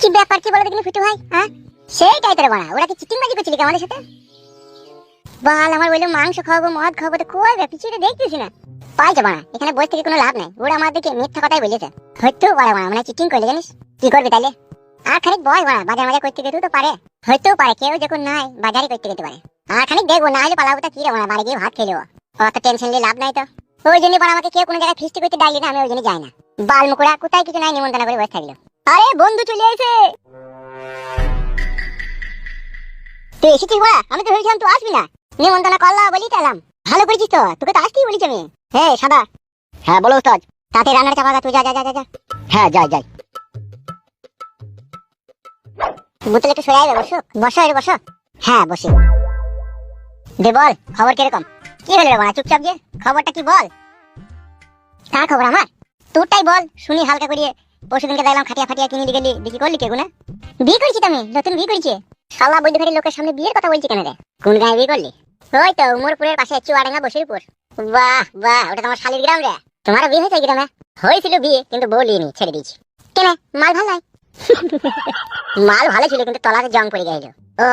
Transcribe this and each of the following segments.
কি ব্যাপার, কি বলে দেখিনি ফুটু ভাই হ্যাঁ? তোর ওরা কি চিটিং বাজি করছিলি আমাদের সাথে? আমার বলল মাংস খাওয়াবো, মদ খাওয়াবো, তো কই বে পিছিয়ে দেখতেছি না। এখানে বসে থেকে কোনো লাভ নাই, ওরা আমাদেরকে মিথ্যা কথাই বলেছে। হয়তো মানে চিটিং করলে জানিস, কি করবি তাইলে? আর খানিক বাজার মাজার করতে তো পারে। হয়তেও পারে, কেউ যখন নাই, বাজারই করতে যেতে পারে। আর খানিক দেখব, না হলে পালাবো তা কি রে বাড়ি গিয়ে ভাত খেলেও অত টেনশন নিয়ে লাভ নাই তো। ওই জন্য আমাকে কেউ কোনো জায়গায় ফিস্টি করতে না, আমি ওই জন্য যাই না। বাল মুকুড়া কোথায় কিছু নাই নিমন্ত্রণ করে বসে থাকল। আরে বন্ধু চলে এসে তুই এসেছিস বড়া আমি তো ভেবেছিলাম তুই আসবি না। নিমন্ত্রণ করলা বলি তো ভালো করেছিস তো তোকে তো আসতেই বলেছি আমি। হ্যাঁ সাদা। হ্যাঁ বলো উস্তাদ। তাতে রান্নার চাপা তুই যা যা যা যা, হ্যাঁ যাই যাই। বোতল একটু সরে যাবে বসো। বসো এর বসো। হ্যাঁ বসি। দে বল খবর কীরকম? কি হলো রে চুপচাপ যে খবরটা কি বল? কার খবর আমার? তোরটাই বল, শুনি হালকা করিয়ে। পরশু দিনকে দেখলাম খাটিয়া ফাটিয়া কিনে গেলি বিক্রি করলি কে গুনা? বিয়ে করেছি তো আমি, নতুন বিয়ে করেছি। শালা বৈদ্যধারী লোকের সামনে বিয়ের কথা বলছি কেন রে? কোন গায়ে বিয়ে করলি? ওই তো উমরপুরের পাশে চুয়াডাঙ্গা বসিরপুর বাহ বাহ, ওটা তোমার শালির গ্রাম রে। তোমার বিয়ে হয়েছে গ্রামে হয়েছিল বিয়ে, কিন্তু বলিনি, ছেড়ে দিয়েছি। কেন, মাল ভালো নাই? মাল ভালো ছিল, কিন্তু তলাতে জং পড়ে গেল। ও,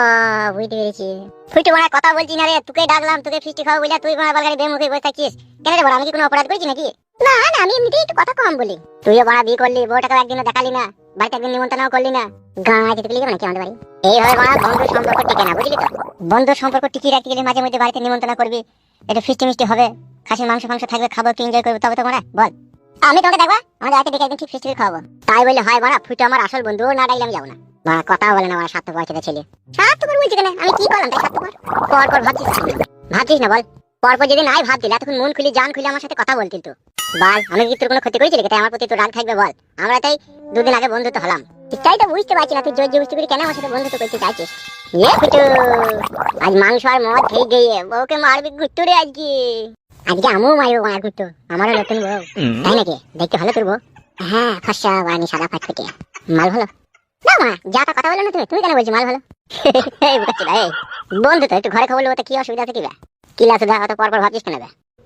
বুঝতে পেরেছি। তুই তো কথা বলছি না রে, তোকে ডাকলাম, তোকে ফিস্টি খাওয়া বলে তুই বালগাড়ি বেমুখে বসে থাকছিস কেন রে বড়, আমি কি কোনো অপরাধ করেছি নাকি? না না, আমি এমনিতেই একটু কথা কম বলি। তুইও বড় বিয়ে করলি বউটাকে একদিনও দেখালি না, বাড়িতে একদিন নিমন্ত্রণ করলি না। গাঁ যেতে গেলি নাকি আমাদের বাড়ি? এইভাবে বড় বন্ধু সম্পর্ক টিকে না, বুঝলি তো? বন্ধুর সম্পর্ক টিকিয়ে রাখতে গেলে মাঝে মধ্যে বাড়িতে নিমন্ত্রণ করবি এটা ফিস্টি মিষ্টি হবে, খাসির মাংস ফাংস থাকবে, খাব কি এনজয় করব, তবে তো মনে বল। আমি তোমাকে দেখবা, আমাদের বাড়িতে ডেকে একদিন ঠিক ফিস্টি খাওয়াবো। তাই বললে হয় বড়, ফুটো আমার আসল বন্ধু, না ডাকলে আমি যাব না। বড় কথা বলে না আমার স্বার্থপর ছেলে। স্বার্থপর বলছি কেন? আমি কি করলাম তাই স্বার্থপর? পর পর ভাবছিস ভাবছিস না বল। পরপর যদি নাই ভাব দিলে এতক্ষণ মন খুলি, জান খুলে আমার সাথে কথা বলতিল তো বল আমি কি তোর কোনো ক্ষতি করেছি তাই আমার প্রতি তোর রাগ থাকবে বল। আমরা তাই দুদিন আগে বন্ধুত্ব হলাম। তাই তো বুঝতে পারছি না, তুই জোর বুঝতে পারি কেন আমার সাথে বন্ধুত্ব করতে চাইছিস? এ কুটু আজ মাংস আর মদ খেয়ে গিয়ে বউকে মারবি ঘুরতো রে আজকে। আজকে আমিও মারবো মার ঘুরতো আমারও নতুন বউ। তাই নাকি? দেখতে ভালো তোর বউ? হ্যাঁ ফর্সা বানি সাদা ফাটফুটে মাল ভালো না মা, যা তা কথা বলে না তুমি? তুমি কেন বলছি মাল ভালো এই বন্ধু তো, একটু ঘরে খবর লোতে কি অসুবিধা আছে কি কি লাসু দা অত পর পর ভাবছিস কেন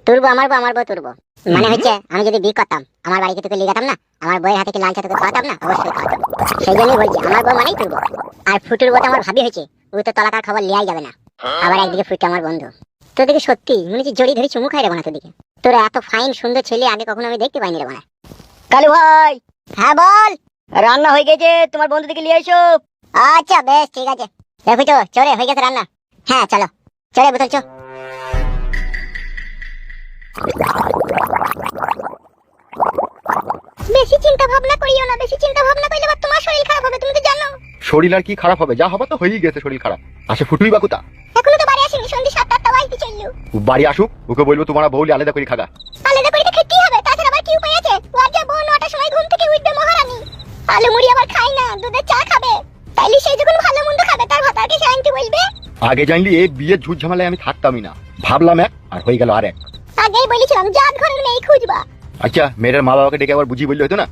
তুলবো আমার বউ আমার বউ তুলবো। মানে হচ্ছে আমি যদি বিয়ে করতাম আমার বাড়িতে তোকে লিগাতাম না আমার বইয়ের হাতে কি লাল তোকে খাওয়াতাম না? অবশ্যই খাওয়াতাম। সেই জন্যই বলছি আমার বউ মানেই তুলবো। আর ফুটুর বউ আমার ভাবি হয়েছে ও তো তলাকার খবর লিয়াই যাবে না। আবার একদিকে ফুটে আমার বন্ধু। তোদেরকে সত্যি মনে হচ্ছে জড়ি ধরে চুমু খাই রে বানা তোদিকে। তোরা এত ফাইন সুন্দর ছেলে আগে কখনো আমি দেখতে পাইনি রে বানা। কালু ভাই! হ্যাঁ বল! রান্না হয়ে গেছে তোমার বন্ধু থেকে নিয়ে এসো। আচ্ছা বেশ ঠিক আছে। দেখো তো চলে হয়ে গেছে রান্না। হ্যাঁ চলো। চলে বোতল চো। বেশি চিন্তা ভাবনা করিও না বেশি চিন্তা ভাবনা করলে আবার তোমার শরীর খারাপ হবে তুমি তো জানো। শরীর আর কি খারাপ হবে? যা হবে তো হয়েই গেছে শরীর খারাপ। আসে ফুটুই বা কোথা এখনও তো বাড়ি আসেনি সাতটা চলল। বাড়ি আসুক ওকে বলব তোমার বউলি আলাদা করে খাগা। আলাদা করে খেতেই হবে তাছাড়া আবার কি উপায় আছে? বউ নটার সময় ঘুম থেকে উঠবে মহারানী। আলু মুড়ি আবার খাই না দুধের চা খাবে। তাইলে সে যখন ভালো মন্দ খাবে তার ভাতারকে সে আনতে বলবে? আগে জানলি এই বিয়ের ঝুট ঝামেলায় আমি থাকতামই না। ভাবলাম এক আর হয়ে গেল আর এক। আগেই বলেছিলাম জাত ঘরের মেয়ে খুঁজবা। আচ্ছা মেয়ের মা বাবাকে ডেকে আবার বুঝিয়ে বললে হতো না?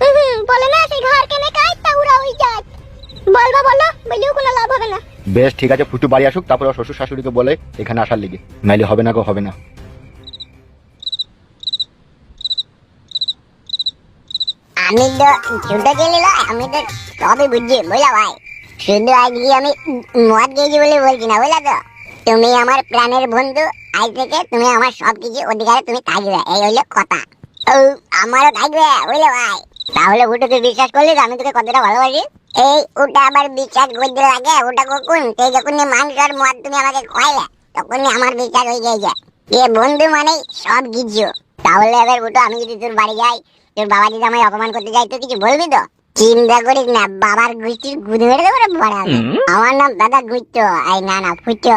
হুম বলে না সেই ঘর কেনে কাইতা উড়া ওই জাত বলবা বলো বলেও কোনো লাভ হবে না। বেশ ঠিক আছে ফুটু বাড়ি আসুক তারপর ওর শ্বশুর শাশুড়িকে বলে এখানে আসার লেগে। নাইলে হবে না গো হবে না। আমি তো শুধু গেলি না আমি তো সবই বুঝছি বুঝলা ভাই? শুধু আজকে আমি মদ গেছি বলে বলছি না বুঝলা তো? তুমি আমার প্রাণের বন্ধু। আজ থেকে তুমি আমার সব কিছু অধিকারে তুমি থাকবে এই হইল কথা। ও আমারও থাকবে বুঝলে ভাই? তাহলে ওটা তুই বিশ্বাস করলি আমি তোকে কতটা ভালোবাসি? এই ওটা আবার বিশ্বাস করতে লাগে। ওটা কখন? সেই যখন মাংস আর মদ তুমি আমাকে খাইলে তখনই আমার বিশ্বাস হয়ে গেছে এ বন্ধু মানে সব কিছু তাহলে এবার ওটা আমি যদি তোর বাড়ি যাই তোর বাবা যদি আমায় অপমান করতে যাই তো কিছু বলবি তো? চিন্তা করিস না বাবার গুষ্টির গুদ মেরে দেবো বড় আমার নাম দাদা গুচ্ছ। আই না না ফুটো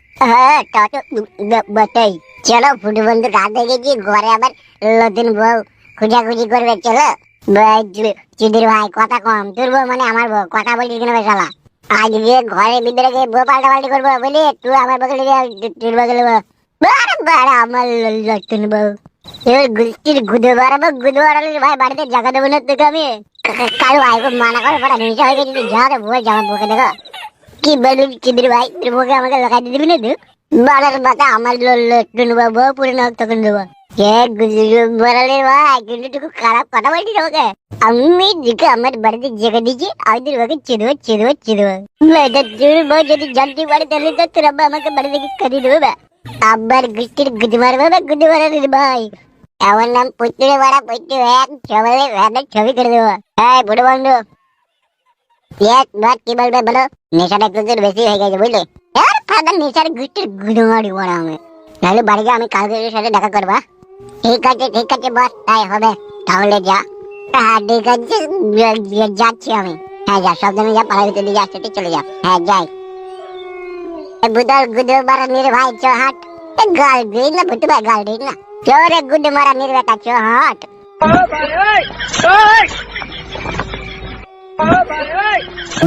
হ্যাঁ তা তো বটেই। চলো ফুটু বন্ধু রাত গেছি ঘরে আবার নতুন বউ খুঁজাখুঁজি করবে, চলো। চুদির ভাই, কথা কম। তোর বউ মানে আমার বউ, কথা বলছিস কেন বেশালা আজকে ঘরে ভিতরে গিয়ে বউ পাল্টা পাল্টি করব বলি তুই আমার বগলে তোর বগলে বারে আমার লটুন বউ। এবার গুষ্টির গুদে বাড়াবো গুদে বাড়ালে ভাই বাড়িতে জায়গা দেবো না তোকে আমি। কারও ভাই মানা করে পড়া নিচে হয়ে গেছে যা বউ জামা বউকে দেখো। কি বলবি চিদির ভাই তোর বউকে আমাকে লাগাই দিয়ে দিবি না তুই বাড়ার বাতা আমার লটুন বউ পুরে না তখন দেবো কে গুজু বড়ালে ভাই কিন্তু টুকু খারাপ কথা বলছিস আমাকে আমি দিকে আমার বাড়িতে জেগে দিয়েছি আমি তোর ওকে চেদবো চেদবো চেদবো মেয়েটা তোর বউ যদি জানতে পারে তাহলে তো তোর আব্বা আমাকে বাড়ি থেকে কাটি দেবে বা আব্বার গুষ্টির গুদ মারবে বা গুদ মারালে ভাই আমার নাম পুত্রে বাড়া পুত্র এক সবাই ভ্যানের ছবি করে দেবো হ্যাঁ বুড়ো বন্ধু এক বাদ কি বলবে বলো? নেশাটা একটু বেশি হয়ে গেছে, বুঝলে? আর ফাদার নেশার গুষ্টির গুদ বড় আমি নাহলে বাড়ি গিয়ে আমি কালকে ওর সাথে দেখা করবা ঠিক আছে ঠিক আছে, বস, তাই হবে। তাহলে যা। হ্যাঁ ঠিক আছে, যা- যা- যাচ্ছি আমি। হ্যাঁ যা, সব দিনে যা, পাড়ার ভিতরে দিয়ে আসতে চলে যা। হ্যাঁ যাই। বুদার গুদে মারা নির ভাই চ হাট গাল দিই না বুটু ভাই গাল দিই না। চোরে গুদে মারা নির বেটা চ হাট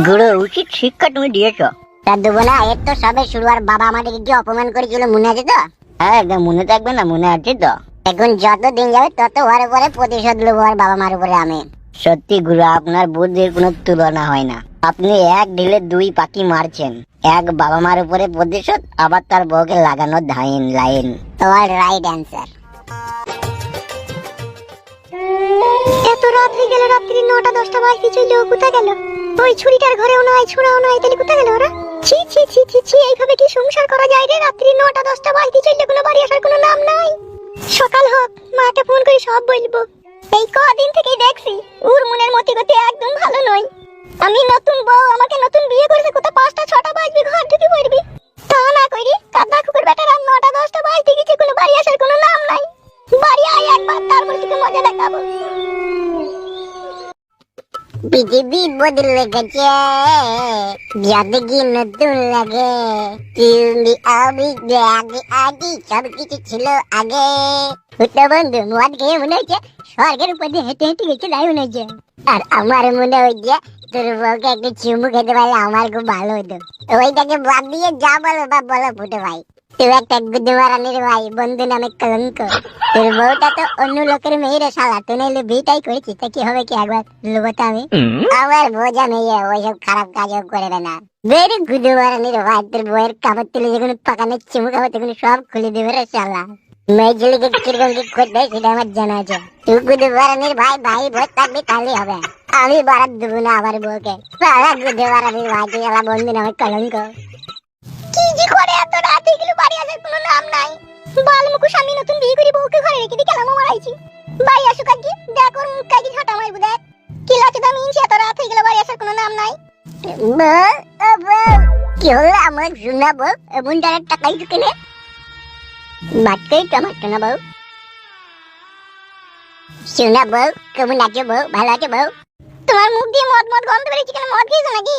গুরু উচিত শিক্ষা তুমি দিয়েছ। তা দেবো না এর তো সবে শুরু আর বাবা আমাদেরকে কি অপমান করেছিল মনে আছে তো? হ্যাঁ একদম মনে থাকবে না মনে আছে তো। এখন যত দিন যাবে তত ওর উপরে প্রতিশোধ নেব আর বাবা মার উপরে আমি। সত্যি গুরু আপনার বুদ্ধির কোনো তুলনা হয় না। আপনি এক ঢিলে দুই পাখি মারছেন। এক বাবা মার উপরে প্রতিশোধ আবার তার বউকে লাগানো ধাইন লাইন। তোমার রাইট অ্যান্সার এত রাত্রি গেলে রাত্রি নটা দশটা বাজতে লোক, কোথা গেল? ওই ছুরিটার ঘরেও নয় ছুড়াও নয় তাহলে কোথা গেল ওরা? ছি ছি ছি ছি ছি, এইভাবে কি সংসার করা যায় রে? রাত্রি নটা, দশটা বাজতে চলল কোনো বাড়ি আসার কোনো নাম নাই। সকাল হোক, মাকে ফোন করে সব বলব। এই কদিন থেকেই দেখছি ওর মনের মতি গতি একদম ভালো নয়। আমি নতুন বউ, আমাকে নতুন বিয়ে করেছে কোথাও পাঁচটা ছটা বাজবে ঘর ঢুকে পড়বি তা না করি কাদা কুকুর বেটা রাত নটা দশটা বাজতে গেছে কোনো বাড়ি আসার কোনো নাম নাই বাড়ি আয় একবার তারপর তোকে মজা দেখাবো পৃথিবী বদলে গেছে। যাদেরকে নতুন লাগে। তুমি আমি আগে আগে সব কিছু ছিল আগে। ছোট বন্ধু, মদ খেয়ে মনে হচ্ছে স্বর্গের উপর দিয়ে হেঁটে হেঁটে গেছে তাই মনে হচ্ছে। আর আমার মনে হচ্ছে তোর বউকে একটু চুমু খেতে পারলে আমার খুব ভালো হতো। ওইটাকে বাদ দিয়ে যা বলো বা বলো ফুটে ভাই। তুই একটা গুদ মারানির ভাই বন্ধু নামে কলঙ্ক তোর বউটা তো অন্য লোকের মেয়েরে শালা তুই নাইলে বিটাই করেছিস তা কি হবে কি একবার লোবো তো আমি আমার বোঝা মেয়ে ওইসব খারাপ কাজও করে না বেরি গুদ মারানির ভাই তোর বউয়ের কাপড় তুলে যখন পাকানো চুমু খাব তখন সব খুলে দেবে রে শালা মেয়ে কীরকম কি করবে সেটা আমার জানা আছে তুই গুদ ভাই ভাই ভোট থাকবি তাহলে হবে আমি বারাত দেবো না আমার বউকে সারা গুদ ভাই তুই শালা বন্ধু নামে কলঙ্ক কি করে এত রাত এগুলো বাড়ি আসার কোনো নাম নাই। বাল মুখোশ আমি নতুন বিয়ে করে বউকে ঘরে রেখে দিয়ে কেলামো মারাইছি ভাই আসুক আর কি দেখ ওর মুখ কাকি ঝাঁটা মারবো, দেখ। কি তো আমি ইনছি এত রাত হয়ে গেল বাড়ি আসার কোনো নাম নাই। কি হলো আমার শোনা বউ এমন তার টাকাই কেনে বাটকাই টমাটো না বউ শোনা বউ কেমন আছো বউ ভালো আছো বউ তোমার মুখ দিয়ে মদ মদ গন্ধ বেরিয়েছে কেন? মদ খেয়েছো নাকি?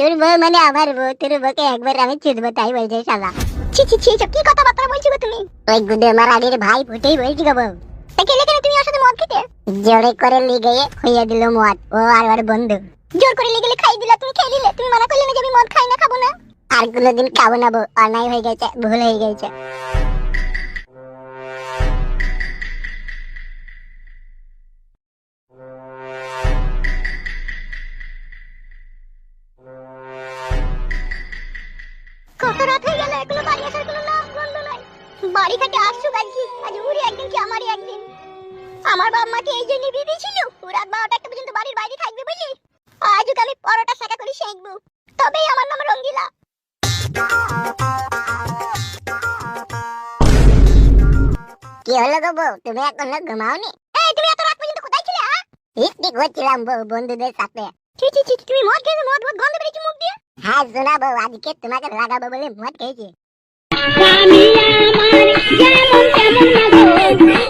তোর বউ মানে আমার বউ তোর বউকে একবার আমি চুদবো তাই বলছে শালা। ছি ছি ছি কি কথাবার্তা বলছো তুমি? ওই গুদে মারানির ভাই ফুটেই বলছি গো বউ। তাকে গেলে তুমি ওর সাথে মদ খেতে? জোরে করে লিগে হইয়া দিল মদ ও আর আর বন্ধু। জোর করে লিগে খাই দিলা তুমি খেয়ে নিলে তুমি মানা করলে না যে আমি মদ খাই না খাব না? আর কোনোদিন খাব না বউ অন্যায় হয়ে গেছে ভুল হয়ে গেছে। আমার বাবা মাকে এই জন্য বিয়ে দিয়েছিল রাত বারোটা একটা পর্যন্ত বাড়ির বাইরে থাকবে বলি? আজ ওকে আমি পরোটা শাখা করে শেখবো তবেই আমার নাম রঙ্গিলা। কি হলো গো বউ? তুমি এখনও ঘুমাওনি? এই তুমি এত রাত পর্যন্ত কোথায় ছিলে হ্যাঁ? পিকনিক হচ্ছিলাম বউ বন্ধুদের সাথে। ছি ছি ছি তুমি মদ খেয়েছো? মদ মদ গন্ধ বেরিয়েছে মুখ দিয়ে? হ্যাঁ শোনা বউ আজকে তোমাকে লাগাবো বলে মদ খেয়েছি। আমি আমার যেমন তেমন না